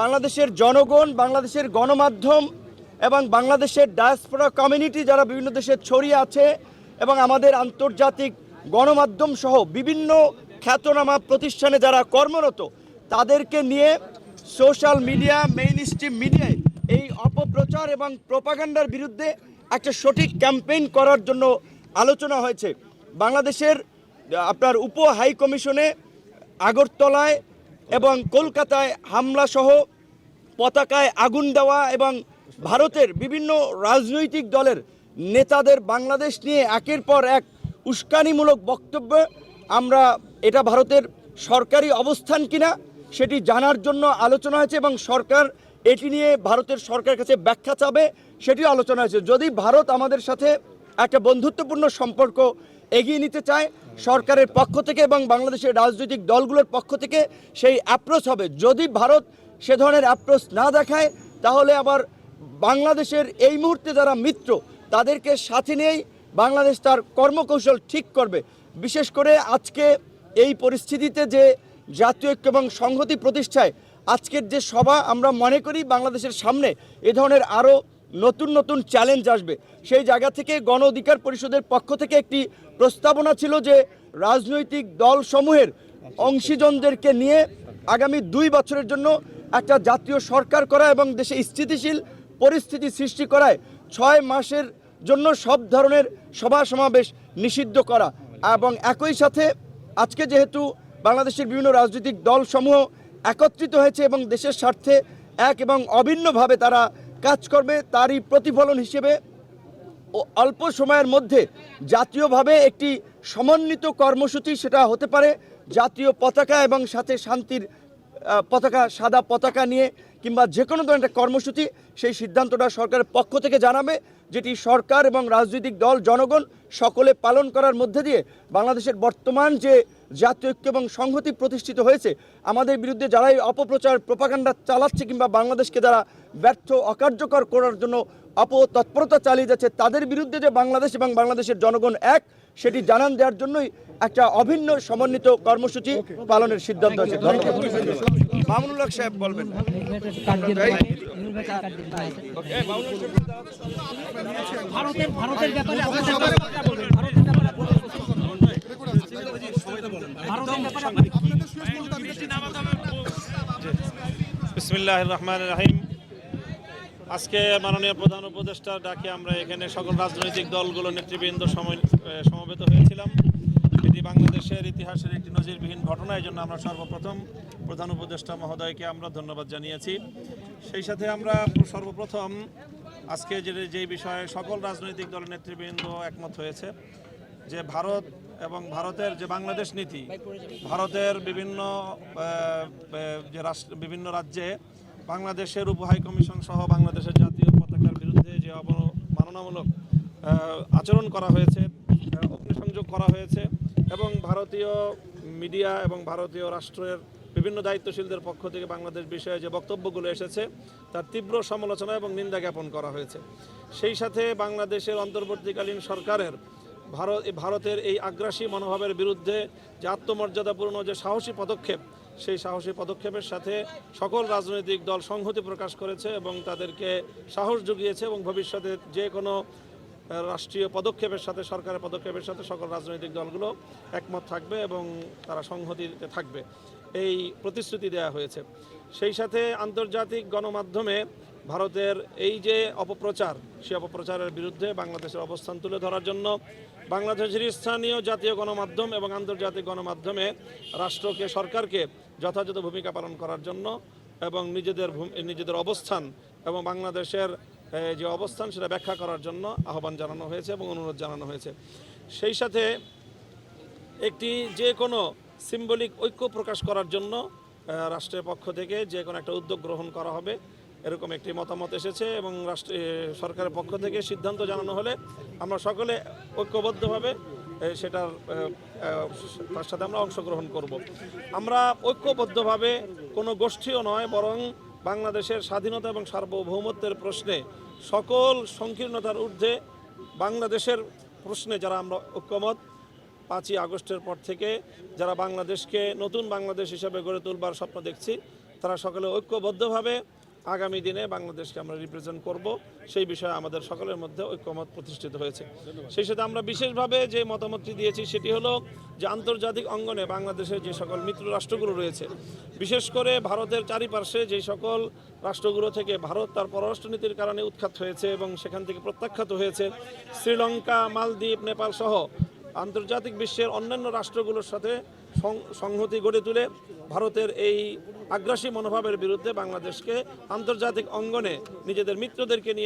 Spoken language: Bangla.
বাংলাদেশের জনগণ, বাংলাদেশের গণমাধ্যম এবং বাংলাদেশের ডায়াসপোরা কমিউনিটি যারা বিভিন্ন দেশে ছড়িয়ে আছে এবং আমাদের আন্তর্জাতিক গণমাধ্যম সহ বিভিন্ন খ্যাতনামা প্রতিষ্ঠানে যারা কর্মরত, তাদেরকে নিয়ে সোশ্যাল মিডিয়া মেইন স্ট্রিম মিডিয়ায় এই অপপ্রচার এবং প্রপাগান্ডার বিরুদ্ধে একটা সঠিক ক্যাম্পেইন করার জন্য আলোচনা হয়েছে। বাংলাদেশের, আপনার উপ হাই কমিশনে আগরতলায় এবং কলকাতায় হামলা সহ পতাকায় আগুন দেওয়া এবং ভারতের বিভিন্ন রাজনৈতিক দলের নেতাদের বাংলাদেশ নিয়ে একের পর এক উস্কানিমূলক বক্তব্য, আমরা এটা ভারতের সরকারি অবস্থান কিনা সেটি জানার জন্য আলোচনা হয়েছে এবং সরকার এটি নিয়ে ভারতের সরকারের কাছে ব্যাখ্যা চাবে সেটি আলোচনা হয়েছে। যদি ভারত আমাদের সাথে একটা বন্ধুত্বপূর্ণ সম্পর্ক এগিয়ে নিতে চায় সরকারের পক্ষ থেকে এবং বাংলাদেশের রাজনৈতিক দলগুলোর পক্ষ থেকে সেই অ্যাপ্রোচ হবে। যদি ভারত সে ধরনের অ্যাপ্রোচ না দেখায়, তাহলে আবার বাংলাদেশের এই মুহূর্তে যারা মিত্র, তাদেরকে সাথে নিয়েই বাংলাদেশ তার কর্মকৌশল ঠিক করবে। বিশেষ করে আজকে এই পরিস্থিতিতে যে জাতীয় ঐক্য এবং সংহতি প্রতিষ্ঠায়, আজকের যে সভা আমরা মনে করি বাংলাদেশের সামনে, এ ধরনের আরও নতুন নতুন চ্যালেঞ্জ আসবে। সেই জায়গা থেকে গণ অধিকার পরিষদের পক্ষ থেকে একটি প্রস্তাবনা ছিল যে রাজনৈতিক দলসমূহের অংশীজনদেরকে নিয়ে আগামী দুই বছরের জন্য একটা জাতীয় সরকার করা এবং দেশে স্থিতিশীল পরিস্থিতি সৃষ্টি করায় ছয় মাসের জন্য সব ধরনের সভা সমাবেশ নিষিদ্ধ করা এবং একই সাথে আজকে যেহেতু বাংলাদেশের বিভিন্ন রাজনৈতিক দলসমূহ একত্রিত হয়েছে এবং দেশের স্বার্থে এক এবং অভিন্নভাবে তারা কাজ করবে তারই প্রতিফলন হিসেবে ও অল্প সময়ের মধ্যে জাতীয়ভাবে একটি সমন্বিত কর্মসূচি সেটা হতে পারে। জাতীয় পতাকা এবং সাথে শান্তির পতাকা, সাদা পতাকা নিয়ে কিংবা যে কোনো ধরনের কর্মসূচি, সেই সিদ্ধান্তটা সরকারের পক্ষ থেকে জানাবে, যেটি সরকার এবং রাজনৈতিক দল, জনগণ সকলে পালন করার মধ্যে দিয়ে বাংলাদেশের বর্তমান যে জাতীয় ঐক্য এবং সংহতি প্রতিষ্ঠিত হয়েছে, আমাদের বিরুদ্ধে যারাই অপপ্রচার প্রপাকাণ্ডা চালাচ্ছে কিংবা বাংলাদেশকে যারা ব্যর্থ, অকার্যকর করার জন্য অপতৎপরতা চালিয়ে যাচ্ছে, তাদের বিরুদ্ধে যে বাংলাদেশ এবং বাংলাদেশের জনগণ এক সেটি জানান দেওয়ার জন্যই একটা অভিন্ন সমন্বিত কর্মসূচি পালনের সিদ্ধান্ত হয়েছে ধন্যবাদ। মামুনুল হক সাহেব বলবেন। ভারতের ভারতের ব্যাপারে আপনাদের কথা বলবেন। আজকে মাননীয় প্রধান উপদেষ্টা ডাকে আমরা এখানে সকল রাজনৈতিক দলগুলো নেতৃবৃন্দ সমবেত হয়েছিলাম। এটি বাংলাদেশের ইতিহাসের একটি নজিরবিহীন ঘটনা, এই জন্য আমরা সর্বপ্রথম প্রধান উপদেষ্টা মহোদয়কে আমরা ধন্যবাদ জানিয়েছি। সেই সাথে আমরা সর্বপ্রথম আজকে যে যেই বিষয়ে সকল রাজনৈতিক দলের নেতৃবৃন্দ একমত হয়েছে, যে ভারত এবং ভারতের যে বাংলাদেশ নীতি, ভারতের বিভিন্ন যে রাষ্ট্র, বিভিন্ন রাজ্যে বাংলাদেশের উপ হাই কমিশন সহ বাংলাদেশের জাতীয় পতাকার বিরুদ্ধে যে অবমাননামূলক আচরণ করা হয়েছে অগ্নিসংযোগ করা হয়েছে এবং ভারতীয় মিডিয়া এবং ভারতীয় রাষ্ট্রের বিভিন্ন দায়িত্বশীলদের পক্ষ থেকে বাংলাদেশ বিষয়ে যে বক্তব্যগুলো এসেছে, তার তীব্র সমালোচনা এবং নিন্দা জ্ঞাপন করা হয়েছে। সেই সাথে বাংলাদেশের অন্তর্বর্তীকালীন সরকারের ভারত ভারতের এই আগ্রাসী মনোভাবের বিরুদ্ধে যে আত্মমর্যাদাপূর্ণ যে সাহসী পদক্ষেপ, সেই সাহসী পদক্ষেপের সাথে সকল রাজনৈতিক দল সংহতি প্রকাশ করেছে এবং তাদেরকে সাহস জুগিয়েছে এবং ভবিষ্যতে যে কোনো রাষ্ট্রীয় পদক্ষেপের সাথে, সরকারের পদক্ষেপের সাথে সকল রাজনৈতিক দলগুলো একমত থাকবে এবং তারা সংহতিতে থাকবে। এই প্রতিশ্রুতি দেওয়া হয়েছে। সেই সাথে আন্তর্জাতিক গণমাধ্যমে ভারতের এই যে অপপ্রচার, সেই অপপ্রচারের বিরুদ্ধে বাংলাদেশের অবস্থান তুলে ধরার জন্য বাংলাদেশের স্থানীয় জাতীয় গণমাধ্যম এবং আন্তর্জাতিক গণমাধ্যমে রাষ্ট্রকে, সরকারকে যথাযথ ভূমিকা পালন করার জন্য এবং নিজেদের নিজেদের অবস্থান এবং বাংলাদেশের যে অবস্থান সেটা ব্যাখ্যা করার জন্য আহ্বান জানানো হয়েছে এবং অনুরোধ জানানো হয়েছে। সেই সাথে একটি যে কোনো সিম্বলিক ঐক্য প্রকাশ করার জন্য রাষ্ট্রের পক্ষ থেকে যে কোনো একটা উদ্যোগ গ্রহণ করা হবে। এরকম একটি মতামত এসেছে এবং রাষ্ট্র সরকারের পক্ষ থেকে সিদ্ধান্ত জানানো হলে আমরা সকলে ঐক্যবদ্ধভাবে সেটার তার সাথে আমরা অংশগ্রহণ করব। আমরা ঐক্যবদ্ধভাবে কোনো গোষ্ঠীও নয়, বরং বাংলাদেশের স্বাধীনতা এবং সার্বভৌমত্বের প্রশ্নে সকল সংকীর্ণতার ঊর্ধ্বে বাংলাদেশের প্রশ্নে যারা আমরা ঐক্যমত, পাঁচই আগস্টের পর থেকে যারা বাংলাদেশকে নতুন বাংলাদেশ হিসেবে গড়ে তুলবার স্বপ্ন দেখছি, তারা সকলে ঐক্যবদ্ধভাবে আগামী দিনে বাংলাদেশকে আমরা রিপ্রেজেন্ট করব। সেই বিষয়ে আমাদের সকলের মধ্যে ঐক্যমত প্রতিষ্ঠিত হয়েছে। সেই সাথে আমরা বিশেষভাবে যে মতামতটি দিয়েছি সেটি হলো যে আন্তর্জাতিক অঙ্গনে বাংলাদেশের যে সকল মিত্র রাষ্ট্রগুলো রয়েছে বিশেষ করে ভারতের চারিপার্শ্বে যে সকল রাষ্ট্রগুলো থেকে ভারত তার পররাষ্ট্রনীতির কারণে উৎখাত হয়েছে এবং সেখান থেকে প্রত্যাখ্যাত হয়েছে শ্রীলঙ্কা মালদ্বীপ নেপাল সহ আন্তর্জাতিক বিশ্বের অন্যান্য রাষ্ট্রগুলোর সাথে সংহতি গড়ে তুলে ভারতের এই আগ্রাসী মনোভাবের বিরুদ্ধে বাংলাদেশকে আন্তর্জাতিক অঙ্গনে নিজেদের মিত্রদেরকে নিয়ে